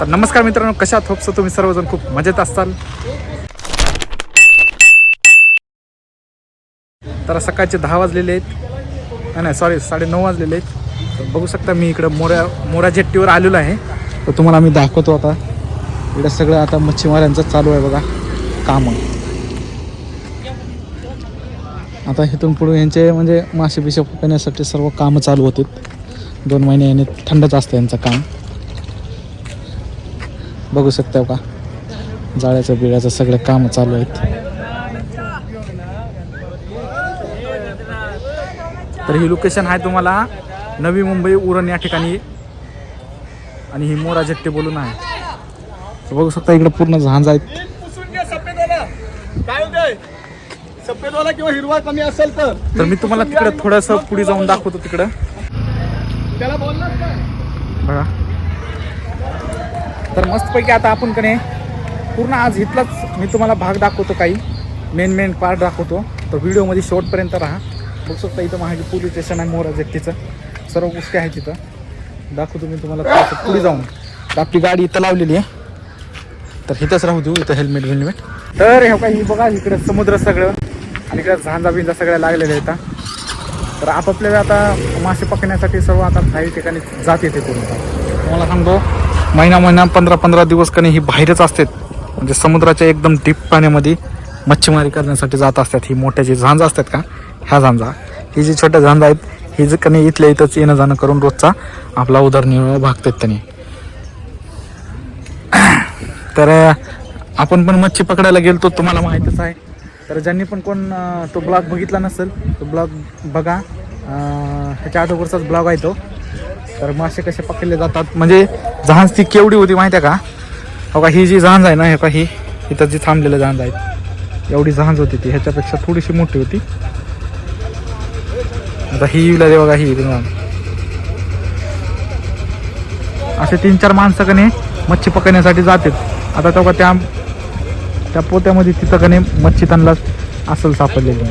तर नमस्कार मित्रांनो कशात होपसो तुम्ही सर्वजण खूप मजेत असाल. तर सकाळचे दहा वाजलेले आहेत. नाही, नाही सॉरी साडे नऊ वाजलेले आहेत. तर बघू शकता मी इकडं मोऱ्या मोरा जेट्टीवर आलेलो आहे. तर तुम्हाला मी दाखवतो आता. इकडं सगळं आता मच्छीमारांचं चालू आहे बघा. कामं. आता इथून पुढे यांचे म्हणजे मासे बिशे पकडण्यासाठी सर्व कामं चालू होतात. दोन महिने याने थंडच असतं यांचं काम. बघू शकता का? जाळ्याचं बिळ्याचं सगळे कामं चालू आहेत. तर ही लोकेशन आहे तुम्हाला नवी मुंबई उरण या ठिकाणी. आणि ही मोरा जट्टे बोलून आहे. तर बघू शकता इकडे पूर्ण झांज आहेत. किंवा हिरवा कमी असेल तर मी तुम्हाला तिकडे थोडंसं पुढे जाऊन दाखवतो तिकडं. त्याला बघा. तर मस्तपैकी आता आपण कने पूर्ण आज इथलाच मी तुम्हाला भाग दाखवतो काही. मेन मेन पार्ट दाखवतो. तर व्हिडिओमध्ये शॉर्टपर्यंत राहा. बघू शकता इथं माझी पोलीस स्टेशन आहे मोरा व्यक्तीचं सर्व गोष्टी आहेत तिथं दाखवतो मी तुम्हाला पुढे जाऊन. तर आपली गाडी इथं लावलेली आहे. तर इथंच राहू देऊ इथं हेल्मेट हेल्मेट तर हे काही बघा इकडे समुद्र सगळं. आणि इकडे झांजा बिंजा सगळ्या लागलेल्या आहेत तर आपापल्याला आता मासे पकडण्यासाठी सर्व आता काही ठिकाणी जात येते करून तुम्हाला सांगतो महिना महिना पंधरा पंधरा दिवस कणी ही बाहेरच असतात. म्हणजे समुद्राच्या एकदम डीप पाण्यामध्ये मच्छीमारी करण्यासाठी जात असतात. ही मोठ्या जी झांजा असतात का ह्या झांजा. ही जी छोट्या झांजा आहेत ही जी कणी इथल्या इथंच येणं जाणं करून रोजचा आपला उदरनिर्वाह भागतात त्यांनी तर आपण पण मच्छी पकडायला गेलतो तुम्हाला माहीतच आहे. तर ज्यांनी पण कोण तो ब्लॉग बघितला नसेल तो ब्लॉग बघा. ह्याच्या अगोदरचाच ब्लॉग आहे तो. तर मासे कसे पकडले जातात? म्हणजे जहाज ती केवढी होती माहिती आहे का? हो का ही जी जहाज आहे ना हे का ही इथं जी थांबलेलं जहाज आहेत एवढी जहाज होती ती. ह्याच्यापेक्षा थोडीशी मोठी होती. आता ही येईल बघा ही जहाज. असे तीन चार माणसं कने मच्छी पकडण्यासाठी जातात. आता तेव्हा त्या त्या पोत्यामध्ये तिथं कने मच्छी त्यांना असल सापडलेली.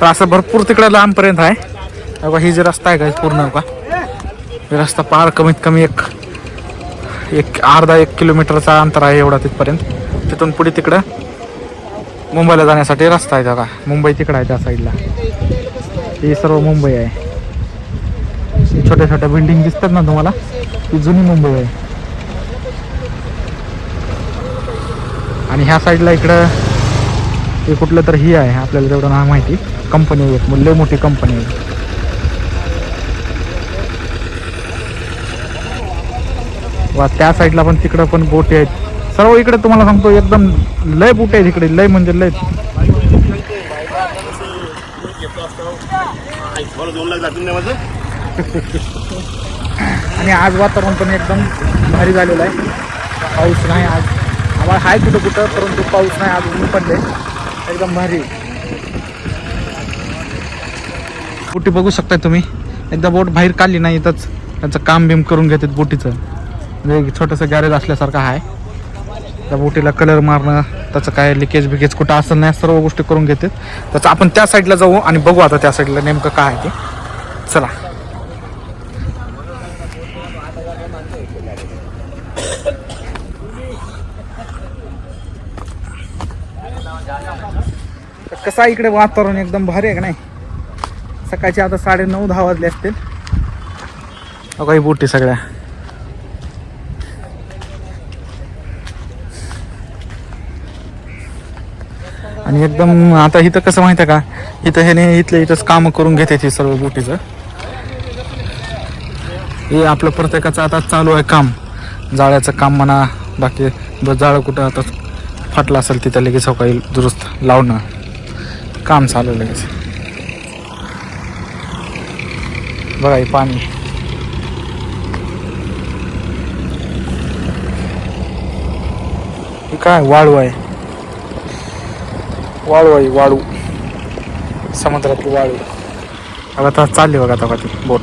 तर असं भरपूर तिकडे लांबपर्यंत आहे. बघा ही जी रस्ता आहे का पूर्ण का? रस्ता पार कमीत कमी एक एक अर्धा एक किलोमीटरचा अंतर आहे एवढा तिथपर्यंत. तिथून पुढे तिकडं मुंबईला जाण्यासाठी रस्ता आहे का मुंबई तिकडं आहे त्या साईडला. ही सर्व मुंबई आहे. छोट्या छोट्या बिल्डिंग दिसतात ना तुम्हाला? ती जुनी मुंबई आहे. आणि ह्या साईडला इकडं ते कुठलं तर ही आहे आपल्याला तेवढं नाव माहिती. कंपनी आहे लय मोठी कंपनी आहे वा त्या साईडला पण तिकडं पण बोटी आहेत. सर्व इकडे तुम्हाला सांगतो एकदम लय बोटी आहेत इकडे लय म्हणजे लय. आणि आज वातावरण पण एकदम भारी झालेलं आहे. पाऊस नाही आज. आम्हाला हाय कुठं कुठं परंतु पाऊस नाही आज ऊन पडले एकदम भारी. बोटी बघू शकताय तुम्ही. एकदा बोट बाहेर काढली नाही इथंच त्यांचं काम बिम करून घेतात बोटीचं. म्हणजे छोटंसं गॅरेज असल्यासारखं आहे. त्या बोटीला कलर मारणं त्याचं काय लिकेज बिकेज कुठं असं नाही सर्व गोष्टी करून घेतात. त्याचं आपण त्या साईडला जाऊ आणि बघू आता त्या साईडला नेमकं काय आहे ते. चला. तर कसं आहे इकडे वातावरण एकदम भारी आहे का नाही? सकाळचे आता साडे नऊ दहा वाजले असतील. काही बोटी सगळ्या. आणि एकदम आता इथं कसं माहिती आहे का? इथं ह्याने इथले इथंच कामं करून घेते ती सर्व बोटीचं. हे आपलं प्रत्येकाचं आता चालू आहे काम. जाळ्याचं काम म्हणा बाकी ब- जाळं कुठं आता फाटलं असेल तिथं लगेच सकाळी दुरुस्त लावणं. काम चालू आहे लगेच. बघा हे पाणी. हे काय? वाळू आहे. वाळू आहे वाळू. समुद्रातली वाळू. आता आता चालली बघा आता ती बोट.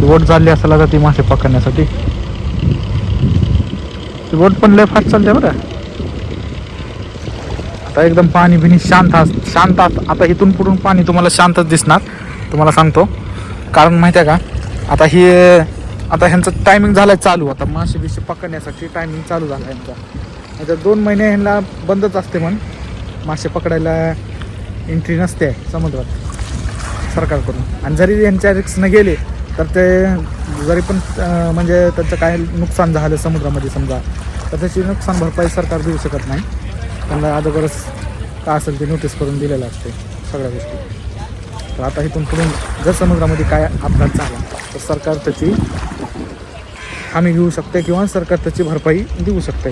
ती बोट चालली असेल आता ती मासे पकडण्यासाठी. ती बोट पण लय फास्ट चालते बरं. आता एकदम पाणी बिनी शांत अस शांत अस- आता इथून पुढून पाणी तुम्हाला शांतच दिसणार. तुम्हाला सांगतो. कारण माहिती आहे का? आता हे आता ह्यांचं टायमिंग झालंय चालू. आता मासे बिशे पकडण्यासाठी टायमिंग चालू झाला ह्यांचा. आता दोन महिने ह्यांना बंदच असते म्हण. मासे पकडायला एंट्री नसते समुद्रात सरकारकडून. आणि जरी यांच्या रिक्सनं गेले तर ते जरी पण म्हणजे त्यांचं काय नुकसान झालं समुद्रामध्ये समजा तर त्याची नुकसान भरपाई सरकार देऊ शकत नाही. त्यांना अगोदरच काय असेल ते नोटीस करून दिलेलं असते सगळ्या गोष्टी. तर आता इथून पुढून जर समुद्रामध्ये काय अपघात झाला तर सरकार त्याची हमी घेऊ शकते किंवा सरकार त्याची भरपाई देऊ शकते.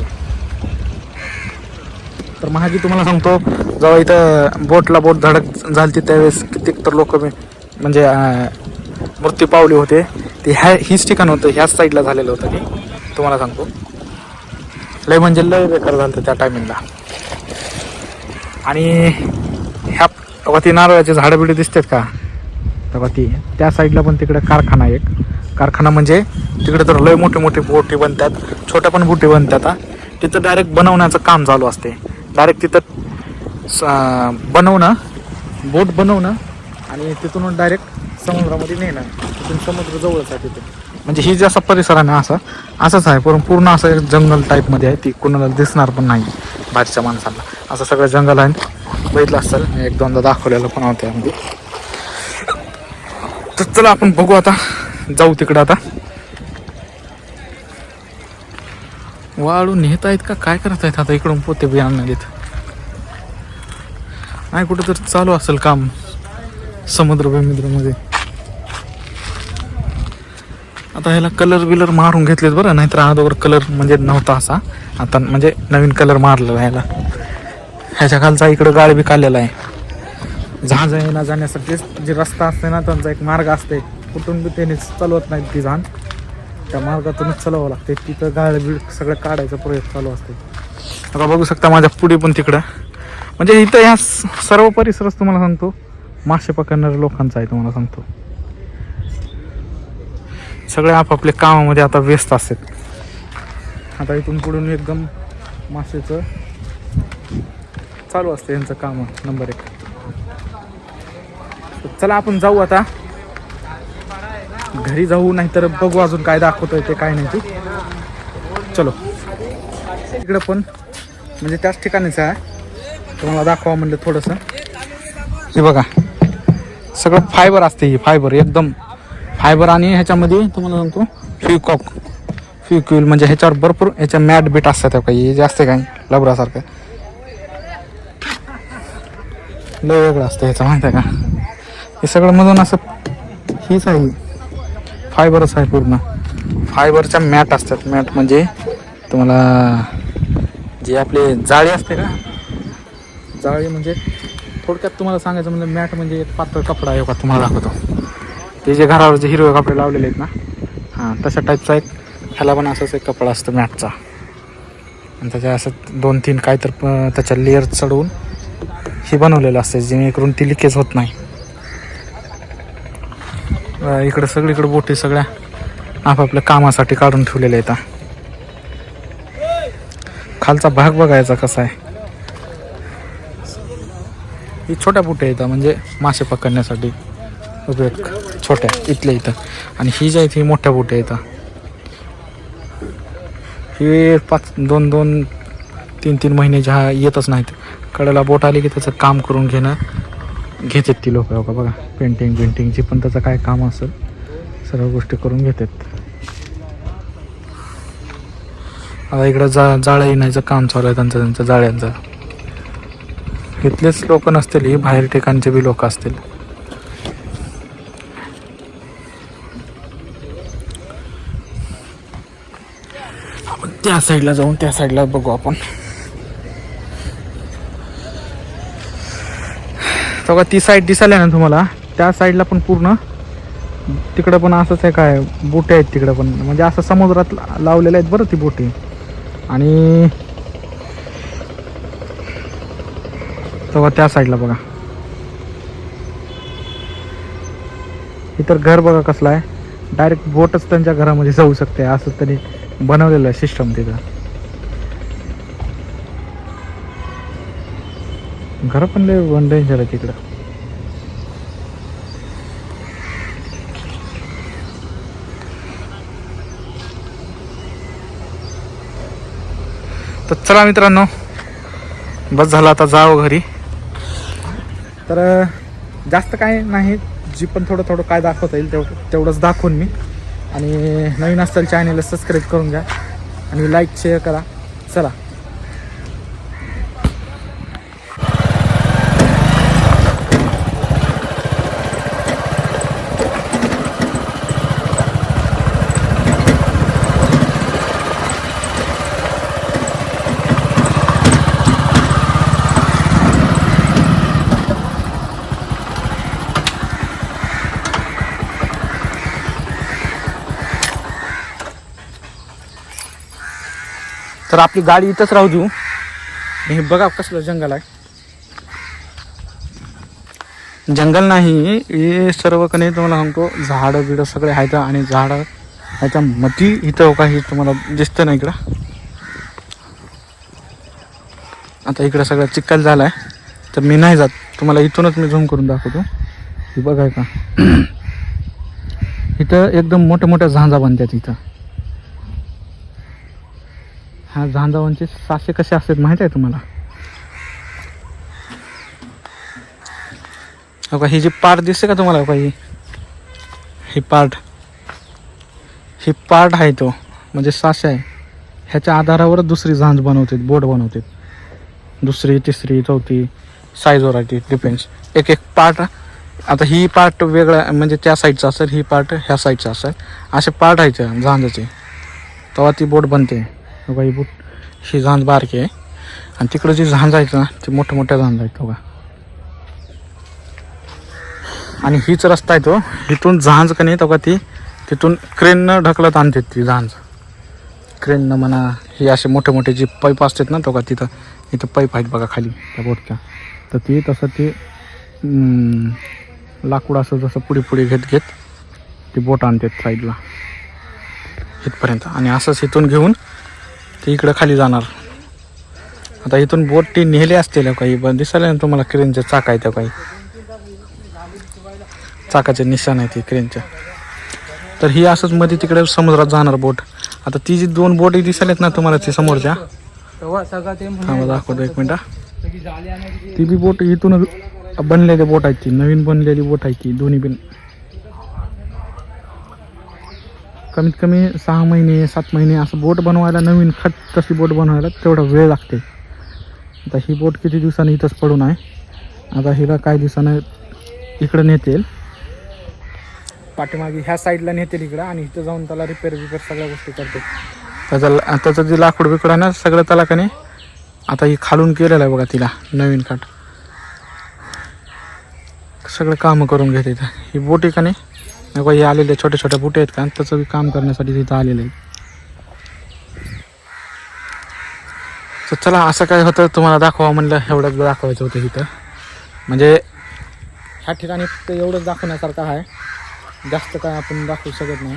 तर महाजी तुम्हाला सांगतो जेव्हा इथं बोटला बोट धडक झाली त्यावेळेस कित्येक तर लोक म्हणजे मृत्यू पावले होते. ते ह्या हीच ठिकाण होतं ह्याच साईडला झालेलं होतं ते. तुम्हाला सांगतो. लय म्हणजे लय बेकार झालं होतं त्या टायमिंगला आणि तेव्हा ती नारळाची झाडं बिडं दिसतात का? तेव्हा ती त्या साईडला पण तिकडे कारखाना एक. कारखाना म्हणजे तिकडे तर लय मोठे मोठे बोटी बनतात छोट्या पण बोटी बनतात तिथं डायरेक्ट बनवण्याचं काम चालू असते. डायरेक्ट तिथं स- बनवणं बोट बनवणं आणि तिथून डायरेक्ट समुद्रामध्ये नेणं. तिथून समुद्र जवळच आहे तिथून म्हणजे ही जसा परिसर आहे ना असा असंच आहे. पण पूर्ण असं एक जंगल टाईपमध्ये आहे ती कुणाला दिसणार पण नाही बाहेरच्या माणसाला असं सगळं जंगल आहे. बघितलं असेल मी एक दोनदा दाखवलेलं पण होतं यामध्ये तर चला आपण बघू आता जाऊ तिकडं आता वाळू नेत आहेत का काय करत आहेत आता इकडून पोते बियाणं नदीत नाही कुठं तर चालू असेल काम समुद्रमध्ये आता ह्याला कलर बिलर मारून घेतलेत बरं नाहीतर अगोदर कलर म्हणजे नव्हता असा आता म्हणजे नवीन कलर मारलेला ह्याला ह्याच्या खालचा इकडं गाळ बी काढलेला आहे. जहाज येण्या जाण्यासाठी जे रस्ता असते ना त्यांचा एक मार्ग असते कुठून बी त्याने चालवत नाहीत ती जहाज. त्या मार्गातूनच चालवावं लागते तिथं गाळ बीळ सगळं काढायचा प्रयोग चालू असते आता बघू शकता माझ्या पुढे पण तिकडं. म्हणजे इथं ह्या स- सर्व परिसरच तुम्हाला सांगतो. मासे पकडणाऱ्या लोकांचा आहे तुम्हाला सांगतो. सगळे आपापल्या कामामध्ये आता व्यस्त असतात. आता इथून पुढून एकदम मासेचं चालू असते यांचं काम. नंबर एक. चला आपण जाऊ आता. घरी जाऊ नाहीतर बघू अजून काय दाखवतोय ते काय नाही ते. चलो. इकडं पण म्हणजे त्याच ठिकाणीच आहे. तुम्हाला दाखवा म्हणलं थोडंसं. हे बघा. सगळं फायबर असते ही फायबर एकदम. फायबर आणि ह्याच्यामध्ये तुम्हाला सांगतो फ्युकॉक फ्युक्युल म्हणजे ह्याच्यावर भरपूर ह्याच्या मॅट बीट असतात काही जे असते काही लबरासारखं. लय वेगळं असतं ह्याचं माहिती आहे का? हे सगळं मधून असं हीच आहे. फायबरच आहे पूर्ण. फायबरच्या मॅट असतात. मॅट म्हणजे तुम्हाला जे आपले जाळी असते का? जाळी म्हणजे थोडक्यात तुम्हाला सांगायचं म्हणजे मॅट म्हणजे एक पातळ कपडा आहे का? तुम्हाला दाखवतो. ते जे घरावर जे हिरवे कपडे लावलेले आहेत ना हां तशा टाईपचा एक ह्याला पण असंच एक कपडा असतो मॅटचा. आणि त्याच्या असं दोन तीन काय तर प- त्याच्या लेअर चढवून हे बनवलेलं असतं जेणेकरून ती लिकेज होत नाही. इकडं सगळीकडे बोटी सगळ्या आपापल्या कामासाठी काढून ठेवलेल्या आहेत. खालचा भाग बघायचा कसा आहे. ही छोट्या बोट्या येतात म्हणजे मासे पकडण्यासाठी उपयोग छोट्या इथल्या इथं. आणि ही जी आहेत ही मोठ्या बोट्या येतात ही पाच दोन दोन तीन तीन महिने ज्या येतच नाहीत. कडेला बोट आली की त्याचं काम करून घेणं. घेतात ती लोक बघा. बघा पेंटिंग पेंटिंगची पण त्याचं काय काम असेल सर्व गोष्टी करून घेतात. आता इकडं जा जाळं येण्याचं काम चालू आहे त्यांचं त्यांचं जाळ्यांचं. इथलेच लोक नसतील ही बाहेर ठिकाणचे बी लोक असतील. आपण त्या साईडला जाऊन त्या साईडला बघू आपण. तेव्हा ती साईड दिसायला ना तुम्हाला. त्या साईडला पण पूर्ण. तिकडं पण असंच आहे काय बोटे आहेत तिकडं पण. म्हणजे असं समुद्रात लावलेल्या आहेत बरं ती बोटी. आणि तेव्हा त्या साईडला बघा. इतर घर बघा कसलं आहे. डायरेक्ट बोटच त्यांच्या घरामध्ये जाऊ शकते असं त्यांनी बनवलेलं आहे सिस्टम तिथं. घर पण लय वन झालं तिकडं. तर चला मित्रांनो बस झाला आता जावं घरी. तर जास्त काय नाही जी पण थोडं थोडं काय दाखवता येईल तेव तेवढंच दाखवून मी. आणि नवीन असेल चॅनेलला सबस्क्राईब करून घ्या. आणि लाईक शेअर करा. चला. तर आपली गाडी इथंच राहू देऊ. हे बघा कसलं जंगल आहे. जंगल नाही हे सर्व कने तुम्हाला सांगतो झाडं बिडं सगळे आहेत आणि झाडं ह्याच्या मती इथं हो काही तुम्हाला दिसतं ना इकडं. आता इकडं सगळं चिखल झाला आहे तर मी नाही जात. तुम्हाला इथूनच मी झूम करून दाखवतो. हे बघाय का. इथं एकदम मोठ्या मोठ्या झांजा बनतात इथं. ह्या झांजावांचे सासे कसे असतात माहीत आहे तुम्हाला? हो का ही जी पार्ट दिसते का तुम्हाला हो का ही? ही पार्ट ही पार्ट आहे तो म्हणजे सासे आहे. ह्याच्या आधारावर दुसरी झांज बनवतात बोट बनवतात. दुसरी तिसरी चौथी साईजवर आहे ती डिपेंड्स एक एक पार्ट आता ही पार्ट वेगळा म्हणजे त्या साईडचा असेल ही पार्ट ह्या साईडचा असेल. असे पार्ट आहेत त्या झांजाचे. तेव्हा ती बोट बनते. बाईबूट ही बोट ही झांज बारकी आहे. आणि तिकडं जी झांज आहेत ना ती मोठ्या मोठ्या झांज आहेत बघा. आणि हीच रस्ता आहे तो. इथून झांज का नाही तो का ती तिथून क्रेननं ढकलत आणते ती झांज. क्रेननं म्हणा हे असे मोठे मोठे जे पाईप असतात ना तो का तिथं इथं पाईप आहेत बघा खाली त्या बोटच्या तर ती तसं ते लाकूड असं जसं पुढे पुढे घेत घेत ती बोट आणतात साईडला इथपर्यंत. आणि असंच इथून घेऊन ते इकडं खाली जाणार. आता इथून बोट ती नेले असतील काही पण दिसायला ना तुम्हाला क्रेनचे चाक आहे त्या काही. चाकाचे निशाण आहे ती क्रेनच्या. तर ही असंच मध्ये तिकडे समुद्रात जाणार बोट. आता ती जी दोन बोट दिसायलेत ना तुम्हाला ती समोरच्या. थांबा दाखवतो एक मिनिट ती बी बोट इथून बनलेली बोट आहेत ती नवीन बनलेली बोट आहे ती दोन्ही बिन कमीत कमी सहा महिने सात महिने असं बोट बनवायला नवीन खत तशी बोट बनवायला तेवढा वेळ लागते. आता ही बोट किती दिवसांनी इथंच पडून आहे. आता हिला काही दिवसानं इकडं नेतील. पाठीमागे ह्या साईडला नेतील इकडं आणि इथं जाऊन त्याला रिपेअर बिपेअर सगळ्या गोष्टी करते त्याचं त्याचं जे लाकूड बिकूड आहे ना सगळं त्याला का नाही आता ही खालून केलेलं आहे बघा तिला नवीन काट सगळं कामं करून घेते इथं. ही बोटी का नाही नको हे आलेले छोटे छोटे बुटे आहेत का त्याचं बी काम करण्यासाठी तिथं आलेलं आहे तर चला असं काय होतं तुम्हाला दाखवा म्हणलं एवढंच दाखवायचं होतं इथं म्हणजे ह्या ठिकाणी फक्त एवढंच दाखवण्यासारखं आहे. जास्त काय आपण दाखवू शकत नाही.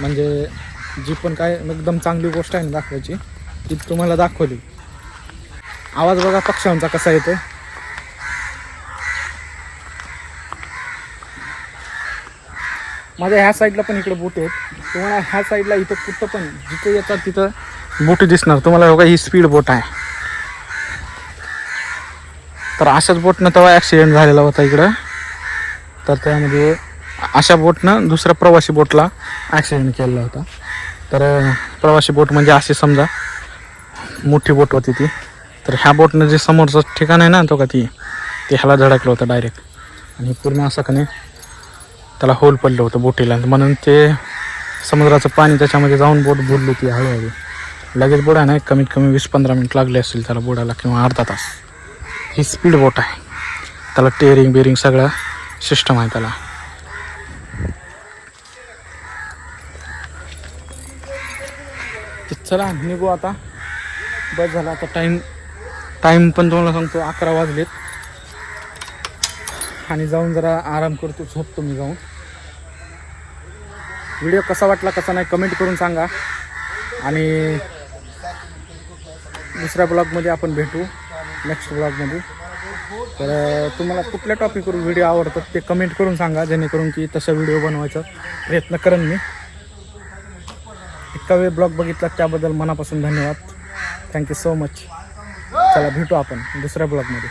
म्हणजे जी पण काय एकदम चांगली गोष्ट आहे ना दाखवायची ती तुम्हाला दाखवली. आवाज बघा पक्ष्यांचा कसा येतो माझ्या ह्या साईडला पण इकडे बोट आहेत. तुम्हाला ह्या साईडला इथं कुठं पण जिथं येतात तिथं बोटी दिसणार. तुम्हाला बघा ही स्पीड बोट आहे. तर अशाच बोटनं तेव्हा ॲक्सिडेंट झालेला होता इकडं. तर त्यामध्ये अशा बोटनं दुसऱ्या प्रवासी बोटला ॲक्सिडेंट केलेला होता. तर प्रवासी बोट म्हणजे अशी समजा मोठी बोट होती ती. तर ह्या बोटनं जे समोरचं ठिकाण आहे ना तो का ती ते ह्याला धडकलं होतं डायरेक्ट आणि पूर्ण असं का नाही त्याला होल पडलं होतं बोटीला. म्हणून ते समुद्राचं पाणी त्याच्यामध्ये जाऊन बोट बुडली ती हळूहळू. लगेच बुडा नाही कमीत कमी वीस पंधरा मिनिट लागले असतील त्याला बुडायला किंवा अर्धा तास. ही स्पीड बोट आहे. त्याला टेअरिंग बेरिंग सगळं सिस्टम आहे त्याला. चला निघू आता. बस झाला आता टाईम टाईम पण तुम्हाला सांगतो अकरा वाजलेत. आणि जाऊन जरा आराम करतो झोपतो मी जाऊन. व्हिडिओ कसा वाटला कसा नाही कमेंट करून सांगा. आणि दुसऱ्या ब्लॉगमध्ये आपण भेटू नेक्स्ट ब्लॉगमध्ये तर तुम्हाला कुठल्या टॉपिकवर व्हिडिओ आवडतात ते कमेंट करून सांगा जेणेकरून की तसा व्हिडिओ बनवायचा प्रयत्न करेन मी. इतका वेळ ब्लॉग बघितला त्याबद्दल मनापासून धन्यवाद. थँक्यू सो मच चला भेटू आपण दुसऱ्या ब्लॉगमध्ये